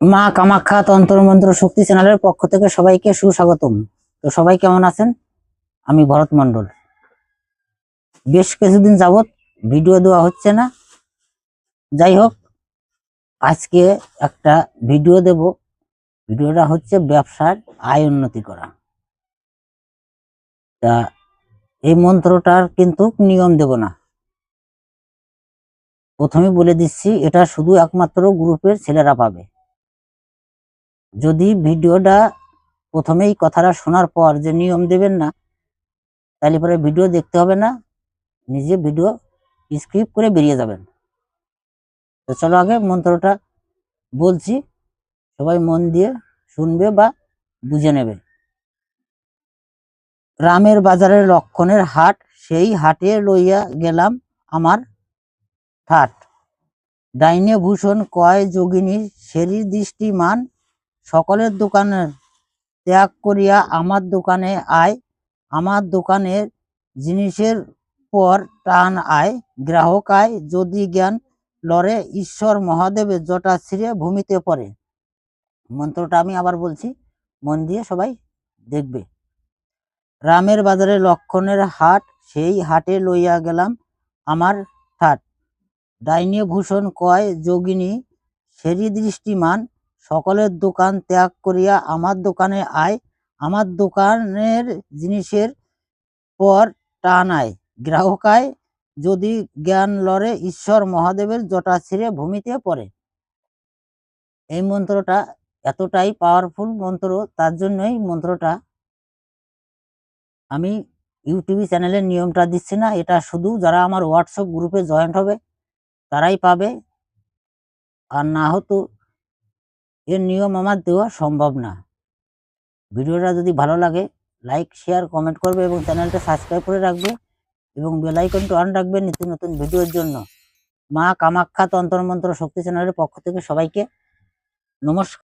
মা কামাখ্যা তন্ত্রমন্ত্র শক্তি চ্যানেলের পক্ষ থেকে সবাইকে সুস্বাগতম। তো সবাই কেমন আছেন? আমি ভরত মন্ডল বেশ কিছুদিন যাবত ভিডিও দেওয়া হচ্ছে না। যাই হোক, আজকে একটা ভিডিও দেব। ভিডিওটা হচ্ছে ব্যবসার আয় উন্নতি করা। তা এই মন্ত্রটার কিন্তু নিয়ম দেব না। প্রথমে বলে দিচ্ছি, এটা শুধু একমাত্র গ্রুপের ছেলেরা পাবে। যদি ভিডিওটা প্রথমেই কথাটা শোনার পর যে নিয়ম দেবেন না, তাহলে পরে ভিডিও দেখতে হবে না, নিজে ভিডিও স্ক্রিপ্ট করে বেরিয়ে যাবেন। তো চলো আগে মন্ত্রটা বলছি, সবাই মন দিয়ে শুনবে বা বুঝে নেবে। রামের বাজারের লক্ষণের হাট, সেই হাটে লইয়া গেলাম আমার ঠাট। ডাইনে ভূষণ কয় যোগিনীর সেরি দৃষ্টিমান সকলের দোকানের ত্যাগ করিয়া আমার দোকানে আয়। আমার দোকানের জিনিসের পর টান আয়। গ্রাহক আয়। যদি জ্ঞান লরে ঈশ্বর মহাদেবের জটা ছিঁড়ে ভূমিতে পড়ে। মন্ত্রটা আমি আবার বলছি, মন দিয়ে সবাই দেখবে। রামের বাজারে লক্ষণের হাট, সেই হাটে লইয়া গেলাম আমার ঠাট। ডাইনে ভূষণ কয়, যোগিনী সেরি দৃষ্টিমান সকলের দোকান ত্যাগ করিয়া আমার দোকানে আয়। আমার দোকানের জিনিসের পর টান আয় গ্রাহক আয় যদি জ্ঞান লরে ঈশ্বর মহাদেবের জটা ছিঁড়ে ভূমিতে পড়ে। এই মন্ত্রটা এতটাই পাওয়ারফুল মন্ত্র, তার জন্যই মন্ত্রটা আমি ইউটিউব চ্যানেলের নিয়মটা দিচ্ছি না। এটা শুধু যারা আমার হোয়াটসঅ্যাপ গ্রুপে জয়েন্ট হবে, তারাই পাবে। আর না হতো এর নিয়ম আমার দেওয়া সম্ভব না। ভিডিওটা যদি ভালো লাগে লাইক শেয়ার কমেন্ট করবে এবং চ্যানেলটা সাবস্ক্রাইব করে রাখবে এবং বেলাইকনটি অন রাখবে নিত্য নতুন ভিডিওর জন্য। মা কামাখ্যা তন্ত্রমন্ত্র শক্তি চ্যানেলের পক্ষ থেকে সবাইকে নমস্কার।